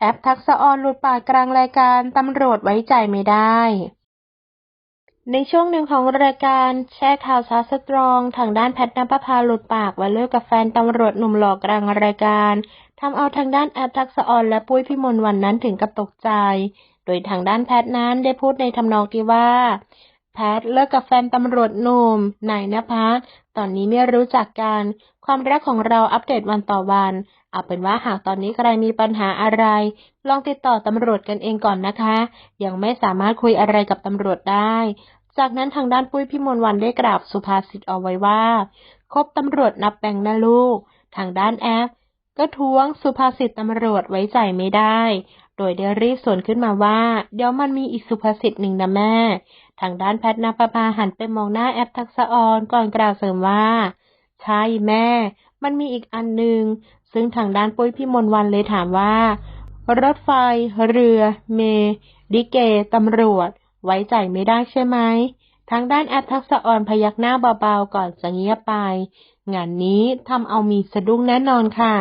แอปทักษะออนหลุดปากกลางรายการตำรวจไว้ใจไม่ได้ ในช่วงหนึ่งของรายการแชร์ข่าวสาสตรอง ทางด้านแพทนภพาหลุดปากว่าเลิกกับแฟนตำรวจหนุ่มหล่อกลางรายการทำเอาทางด้านแอปทักษะออนและปุ้ยพิมลวันนั้นถึงกับตกใจ โดยทางด้านแพทนั้นได้พูดในทำนองที่ว่า แพทเลิกกับแฟนตำรวจหนุ่มนายนภัสตอนนี้ไม่รู้จักกัน ความรักของเราอัปเดตวันต่อวัน เอาเป็นว่าหากตอนนี้ใครมีปัญหาอะไร ลองติดต่อตำรวจกันเองก่อนนะคะ ยังไม่สามารถคุยอะไรกับตำรวจได้ จากนั้นทางด้านปุ้ยพิมลวันได้กราบสุภาษิตเอาไว้ว่าคบตำรวจนับแบ่งนะลูก ทางด้านแอปก็ท้วงสุภาษิตตำรวจไว้ใจไม่ได้ โดยได้รีบสวนขึ้นมาว่า เดี๋ยวมันมีอีกสุภาษิตหนึ่งนะแม่ ทางด้านแพทนภาหันไปมองหน้าแอปทักษะออนก่อนกล่าวเสริมว่า ใช่แม่ มันมีอีกอันหนึ่ง ซึ่งทางด้านปุ้ยพี่มนวันเลยถามว่า รถไฟ เรือ เมดิเกตำรวจ ไว้ใจไม่ได้ใช่ไหมทางด้านแอปทักษะออนพยักหน้าเบาๆก่อนจะเงียบไป งานนี้ทำเอามีสะดุ้งแน่นอนค่ะ